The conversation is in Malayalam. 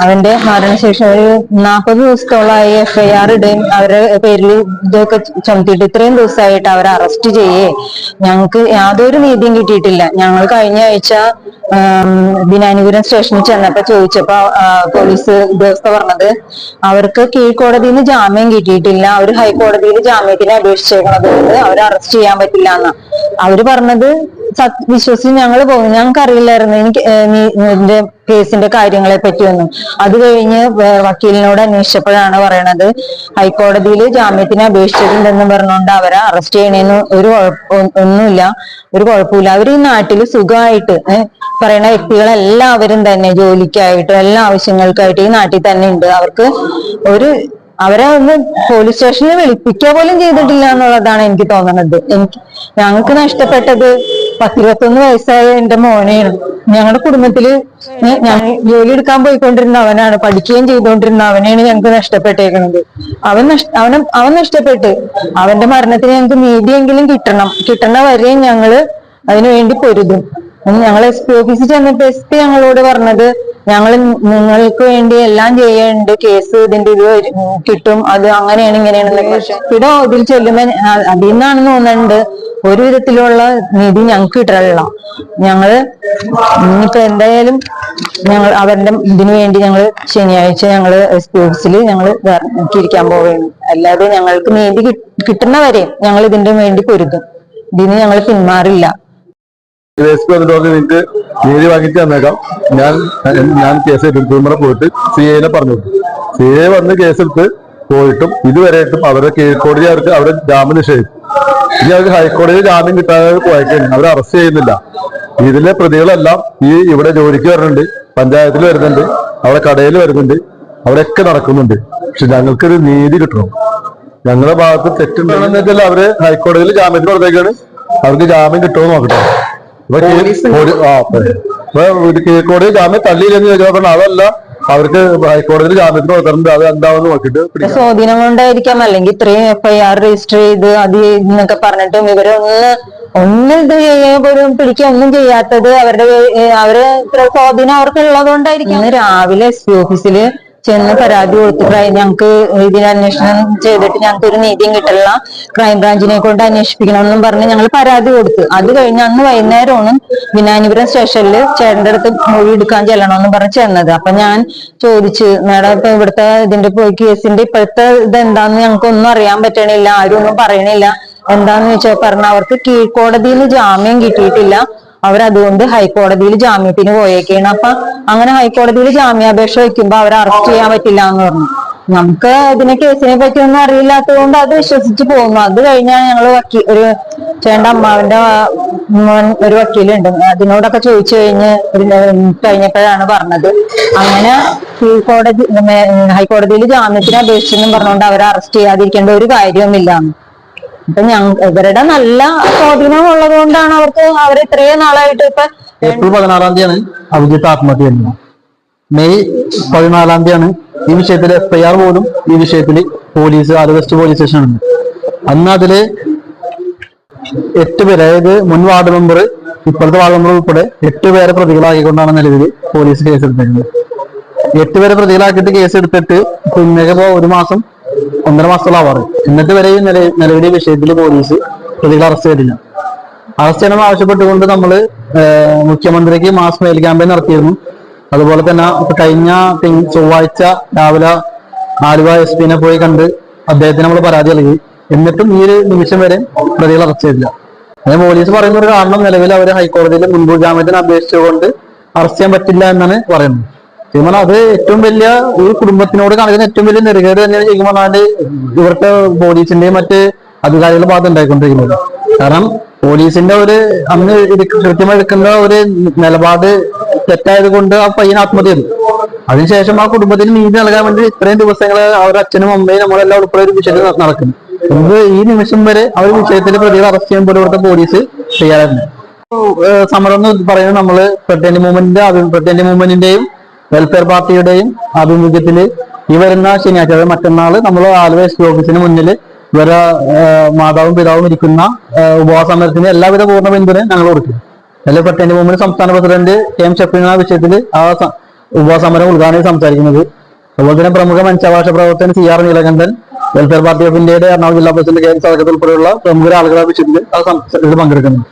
അവന്റെ മരണശേഷം ഒരു നാൽപ്പത് ദിവസത്തോളമായി എഫ് ഐ ആർ ഇടുകയും അവരുടെ പേരിൽ ഇതൊക്കെ ചുമത്തിയിട്ട് ഇത്രയും ദിവസമായിട്ട് അവരെ അറസ്റ്റ് ചെയ്യേ. ഞങ്ങൾക്ക് യാതൊരു നീതിയും കിട്ടിയിട്ടില്ല. ഞങ്ങൾ കഴിഞ്ഞ ആഴ്ച ബിനാനിപുരം സ്റ്റേഷനിൽ ചെന്നപ്പോ ചോദിച്ചപ്പോ പോലീസ് ഉദ്യോഗസ്ഥ പറഞ്ഞത് അവർക്ക് കീഴ്ക്കോടതിയിൽ നിന്ന് ജാമ്യം കിട്ടിയിട്ടില്ല. അവർ ഹൈക്കോടതിയിൽ ജാമ്യത്തിന് അപേക്ഷിച്ചേക്കണത് കൊണ്ട് അവരെ അറസ്റ്റ് ചെയ്യാൻ പറ്റില്ല എന്നാ. അവർ പറഞ്ഞത് വിശ്വസിച്ച് ഞങ്ങൾ പോകും ഞങ്ങൾക്ക് അറിയില്ലായിരുന്നു എനിക്ക് നിന്റെ കേസിന്റെ കാര്യങ്ങളെ പറ്റിയൊന്നും അത് കഴിഞ്ഞ് വക്കീലിനോട് അന്വേഷിച്ചപ്പോഴാണ് പറയണത് ഹൈക്കോടതിയിൽ ജാമ്യത്തിന് അപേക്ഷിച്ചിട്ടുണ്ടെന്ന് പറഞ്ഞുകൊണ്ട് അവരെ അറസ്റ്റ് ചെയ്യണേന്ന് ഒരു ഒന്നുമില്ല. ഒരു കുഴപ്പമില്ല. അവർ ഈ നാട്ടിൽ സുഖമായിട്ട് പറയുന്ന വ്യക്തികളെല്ലാവരും തന്നെ ജോലിക്കായിട്ടും എല്ലാ ആവശ്യങ്ങൾക്കായിട്ട് ഈ നാട്ടിൽ തന്നെ ഉണ്ട്. അവർക്ക് ഒരു അവരെ ഒന്ന് പോലീസ് സ്റ്റേഷനിൽ വിളിപ്പിക്കുക പോലും ചെയ്തിട്ടില്ല എന്നുള്ളതാണ് എനിക്ക് തോന്നുന്നത് എനിക്ക് ഞങ്ങൾക്ക് നഷ്ടപ്പെട്ടത് പത്തിരുപത്തൊന്ന് വയസ്സായ എന്റെ മോനെയാണ്. ഞങ്ങളുടെ കുടുംബത്തിൽ ഞാൻ ജോലി എടുക്കാൻ പോയിക്കൊണ്ടിരുന്ന അവനാണ്. പഠിക്കുകയും ചെയ്തുകൊണ്ടിരുന്ന അവനെയാണ് ഞങ്ങൾക്ക് നഷ്ടപ്പെട്ടേക്കുന്നത് അവൻ നഷ്ട അവന് അവൻ നഷ്ടപ്പെട്ട്. അവന്റെ മരണത്തിന് ഞങ്ങൾക്ക് നീതിയെങ്കിലും കിട്ടണം. കിട്ടണ വരെയും ഞങ്ങൾ അതിനുവേണ്ടി പൊരുതും. ഞങ്ങൾ എസ് പി ഓഫീസിൽ ചെന്നപ്പോ എസ് പി ഞങ്ങളോട് പറഞ്ഞത് ഞങ്ങൾ നിങ്ങൾക്ക് വേണ്ടി എല്ലാം ചെയ്യേണ്ട കേസ് ഇതിന്റെ ഇത് കിട്ടും. അത് അങ്ങനെയാണ് ഇങ്ങനെയാണെന്നൊക്കെ. പക്ഷെ ഇവിടെ ഇതിൽ ചെല്ലുമ്പോ അതിൽ നിന്നാണെന്ന് തോന്നുന്നുണ്ട് ഒരു വിധത്തിലുള്ള നിധി ഞങ്ങൾക്ക് കിട്ടാനുള്ള ഞങ്ങൾ ഇനിയിപ്പോ എന്തായാലും ഞങ്ങൾ അവരുടെ ഇതിനു വേണ്ടി ഞങ്ങൾ ശനിയാഴ്ച ഞങ്ങൾ സ്പോർട്സിൽ ഞങ്ങൾ ഇരിക്കാൻ പോവുകയാണ്. അല്ലാതെ ഞങ്ങൾക്ക് നീതി കിട്ട- കിട്ടുന്നവരെ ഞങ്ങൾ ഇതിന്റെ വേണ്ടി പൊരുതും. ഇതിന് ഞങ്ങൾ പിന്മാറില്ല. നിങ്ങൾക്ക് നീതി വാങ്ങിച്ച് തന്നേക്കാം. ഞാൻ ഞാൻ കേസ് എടുക്കുമ്പോൾ പോയിട്ട് സി എനെ പറഞ്ഞു സി എ വന്ന് കേസെടുത്ത് പോയിട്ടും ഇതുവരെയായിട്ടും അവരെ കീഴ്ക്കോടതി അവർക്ക് അവരുടെ ജാമ്യം നിഷേധിച്ചു. ഇനി അവർ ഹൈക്കോടതിയിൽ ജാമ്യം കിട്ടാതെ പോയേക്കാണ് അവർ അറസ്റ്റ് ചെയ്യുന്നില്ല. ഇതിലെ പ്രതികളെല്ലാം ഈ ഇവിടെ ജോലിക്ക് വരുന്നുണ്ട് പഞ്ചായത്തിൽ വരുന്നുണ്ട് അവിടെ കടയിൽ വരുന്നുണ്ട് അവിടെയൊക്കെ നടക്കുന്നുണ്ട്. പക്ഷെ ഞങ്ങൾക്കൊരു നീതി കിട്ടണം. ഞങ്ങളുടെ ഭാഗത്ത് തെറ്റുണ്ടെന്ന് വെച്ചാൽ അവർ ഹൈക്കോടതിയിൽ ജാമ്യത്തിന് കൊടുത്തേക്കാണ്. അവർക്ക് ജാമ്യം കിട്ടുമോ നോക്കട്ടെ. ഇപ്പൊ കേസ് ജാമ്യം തള്ളിയില്ലെന്ന് ചോദിച്ചാൽ അതല്ല അവർക്ക് ഹൈക്കോടതിയിൽ ജാമ്യത്തിന് കൊടുത്തിട്ടുണ്ട് അത് എന്താണെന്ന് നോക്കിയിട്ട് പിടിക്കാം. സ്വാധീനം കൊണ്ടായിരിക്കാം. അല്ലെങ്കിൽ ഇത്രയും എഫ്ഐആർ ഐ ആർ രജിസ്റ്റർ ചെയ്ത് അത് എന്നൊക്കെ പറഞ്ഞിട്ടും ഇവരൊന്ന് ഒന്നും ഇത് ചെയ്യാൻ പോലും പിടിക്കുക ഒന്നും ചെയ്യാത്തത് അവരുടെ അവർ ഇത്ര സ്വാധീനം അവർക്ക് ഉള്ളത് കൊണ്ടായിരിക്കും ഇന്ന് രാവിലെ എസ് പി ഓഫീസിൽ ചെന്ന് പരാതി കൊടുത്തിട്ട് ഞങ്ങൾക്ക് ഇതിന് അന്വേഷണം ചെയ്തിട്ട് ഞങ്ങൾക്ക് ഒരു നീതിയും കിട്ടില്ല ക്രൈംബ്രാഞ്ചിനെ കൊണ്ട് അന്വേഷിപ്പിക്കണം എന്നും പറഞ്ഞ് ഞങ്ങൾ പരാതി കൊടുത്തു. അത് കഴിഞ്ഞ് അന്ന് വൈകുന്നേരമാണ് വിനാനിപുരം സ്റ്റേഷനിൽ ചേട്ടന്റെ അടുത്ത് മൊഴി എടുക്കാൻ ചെല്ലണമെന്ന് പറഞ്ഞ് ചെന്നത്. അപ്പൊ ഞാൻ ചോദിച്ചു മാഡം ഇപ്പൊ ഇവിടുത്തെ ഇതിന്റെ പോയി കേസിന്റെ ഇപ്പോഴത്തെ ഇത് എന്താന്ന് ഞങ്ങൾക്ക് ഒന്നും അറിയാൻ പറ്റണില്ല. ആരും ഒന്നും പറയണില്ല. എന്താന്ന് വെച്ചാൽ പറഞ്ഞ അവർക്ക് കീഴ്ക്കോടതിയിൽ ജാമ്യം കിട്ടിയിട്ടില്ല. അവരതുകൊണ്ട് ഹൈക്കോടതിയിൽ ജാമ്യത്തിന് പോയേക്കാണ്. അപ്പൊ അങ്ങനെ ഹൈക്കോടതിയിൽ ജാമ്യാപേക്ഷ വെക്കുമ്പോ അവരെ അറസ്റ്റ് ചെയ്യാൻ പറ്റില്ല എന്ന് പറഞ്ഞു. നമുക്ക് ഇതിനെ കേസിനെ പറ്റി ഒന്നും അറിയില്ലാത്തത് കൊണ്ട് അത് വിശ്വസിച്ച് പോകുന്നു. അത് കഴിഞ്ഞാൽ ഞങ്ങൾ ഒരു ചേണ്ട അമ്മാവിന്റെ ഒരു വക്കീലുണ്ട്. അതിനോടൊക്കെ ചോദിച്ചു കഴിഞ്ഞ് കഴിഞ്ഞപ്പോഴാണ് പറഞ്ഞത്. അങ്ങനെ കീഴ്ക്കോടതി ഹൈക്കോടതിയിൽ ജാമ്യത്തിന് അപേക്ഷിച്ചെന്നും പറഞ്ഞുകൊണ്ട് അവരെ അറസ്റ്റ് ചെയ്യാതിരിക്കേണ്ട ഒരു കാര്യവുമില്ല അപ്പൊ ഞങ്ങ ഇവരുടെ നല്ല സ്വാധീനം ഉള്ളത് കൊണ്ടാണ് അവർക്ക് അവർ ഇത്രയും നാളായിട്ട് ഇപ്പൊ ഏപ്രിൽ പതിനാറാം തീയതിയാണ് അഭിജിത്ത് ആത്മഹത്യ ചെയ്യുന്നത്. മെയ് പതിനാലാം തീയതിയാണ് ഈ വിഷയത്തിൽ എഫ് ഐ ആർ പോലും ഈ വിഷയത്തിൽ പോലീസ് അറസ്റ്റ് പോലീസ് സ്റ്റേഷൻ ഉണ്ട്. അന്ന് അതിൽ എട്ട് പേര് അതായത് മുൻ വാർഡ് മെമ്പർ ഇപ്പോഴത്തെ വാർഡ് മെമ്പർ ഉൾപ്പെടെ എട്ട് പേരെ പ്രതികളാക്കിക്കൊണ്ടാണ് നിലവിൽ പോലീസ് കേസെടുത്തിരുന്നത് എട്ട് പേരെ പ്രതികളാക്കിയിട്ട് കേസെടുത്തിട്ട് എടുത്തിട്ട് പിന്നെ ഇപ്പോ ഒരു മാസം ഒന്നര മാസത്തോളം ആവാറ്. എന്നിട്ട് വരെ നിലവിലെ വിഷയത്തിൽ പോലീസ് പ്രതികളെ അറസ്റ്റ് ചെയ്തില്ല അറസ്റ്റ് ചെയ്യണം ആവശ്യപ്പെട്ടുകൊണ്ട് നമ്മൾ മുഖ്യമന്ത്രിക്ക് മാസ് മെയിൽ ക്യാമ്പയിൻ നടത്തിയിരുന്നു. അതുപോലെ തന്നെ കഴിഞ്ഞ ചൊവ്വാഴ്ച രാവിലെ ആലുവ എസ് പിനെ പോയി കണ്ട് അദ്ദേഹത്തിന് നമ്മൾ പരാതി നൽകി. എന്നിട്ടും ഈ ഒരു നിമിഷം വരെ പ്രതികൾ അറസ്റ്റ് ചെയ്തില്ല. അതായത് പോലീസ് പറയുന്ന ഒരു കാരണം നിലവിൽ അവർ ഹൈക്കോടതിയിൽ മുൻകൂർ ജാമ്യത്തിന് അപേക്ഷിച്ചുകൊണ്ട് അറസ്റ്റ് ചെയ്യാൻ പറ്റില്ല എന്നാണ് പറയുന്നത്. ശരിക്കും അത് ഏറ്റവും വലിയ ഒരു കുടുംബത്തിനോട് കാണിക്കുന്ന ഏറ്റവും വലിയ നെറുകേട് തന്നെയാണ് ശരിക്കും പറഞ്ഞാൽ ഇവരുടെ പോലീസിന്റെയും മറ്റ് അധികാരികളുടെ ഭാഗത്ത് ഉണ്ടായിക്കൊണ്ടിരിക്കുന്നത്. കാരണം പോലീസിന്റെ ഒരു അന്ന് കൃത്യമായി എടുക്കുന്ന ഒരു നിലപാട് തെറ്റായത് കൊണ്ട് ആ പയ്യൻ ആത്മഹത്യ ചെയ്തു അതിനുശേഷം ആ കുടുംബത്തിന് നീതി നൽകാൻ വേണ്ടി ഇത്രയും ദിവസങ്ങൾ അവരുടെ അച്ഛനും അമ്മയും നമ്മളെല്ലാം ഉൾപ്പെടെ ഒരു വിഷയത്തിൽ നടക്കുന്നു. ഇത് ഈ നിമിഷം വരെ അവർ ഒരു വിഷയത്തിൽ പ്രതികളെ അറസ്റ്റ് ചെയ്യാൻ പോലും ഇവിടുത്തെ പോലീസ് തയ്യാറായിരുന്നു സമരം എന്ന് പറയുന്നത് നമ്മൾ പ്രത്യേക മൂവ്മെന്റിന്റെ പ്രത്യേക മൂവ്മെന്റിന്റെയും വെൽഫെയർ പാർട്ടിയുടെയും ആഭിമുഖ്യത്തിൽ ഈ വരുന്ന ശനിയാഴ്ച അതായത് മറ്റന്നാൾ നമ്മൾ ആലുവ എസ് ഓഫീസിന് മുന്നിൽ ഇവരെ മാതാവും പിതാവും ഇരിക്കുന്ന ഉപവാസമരത്തിന് ഉപവാസ സമരത്തിന് എല്ലാവിധ പൂർണ പിന്തുണയും ഞങ്ങൾ കൊടുക്കും. അതിൽ പ്രത്യന്റ് മുമ്പിൽ സംസ്ഥാന പ്രസിഡന്റ് കെ എം ഷഫീൻ ആ വിഷയത്തിൽ ആ ഉപവാസമരം ഉദ്ഘാടനം സംസാരിക്കുന്നത്. അതുപോലെ തന്നെ പ്രമുഖ മനുഷ്യാവകാശ പ്രവർത്തകൻ C R Neelakandan welfare party of ഇന്ത്യയുടെ എറണാകുളം ജില്ലാ പ്രസിഡന്റ് കെ എൻ സദകത്ത് ഉൾപ്പെടെയുള്ള പ്രമുഖ ആളുകളെ വിഷയത്തിൽ ആ സംസാരത്തിൽ പങ്കെടുക്കുന്നു.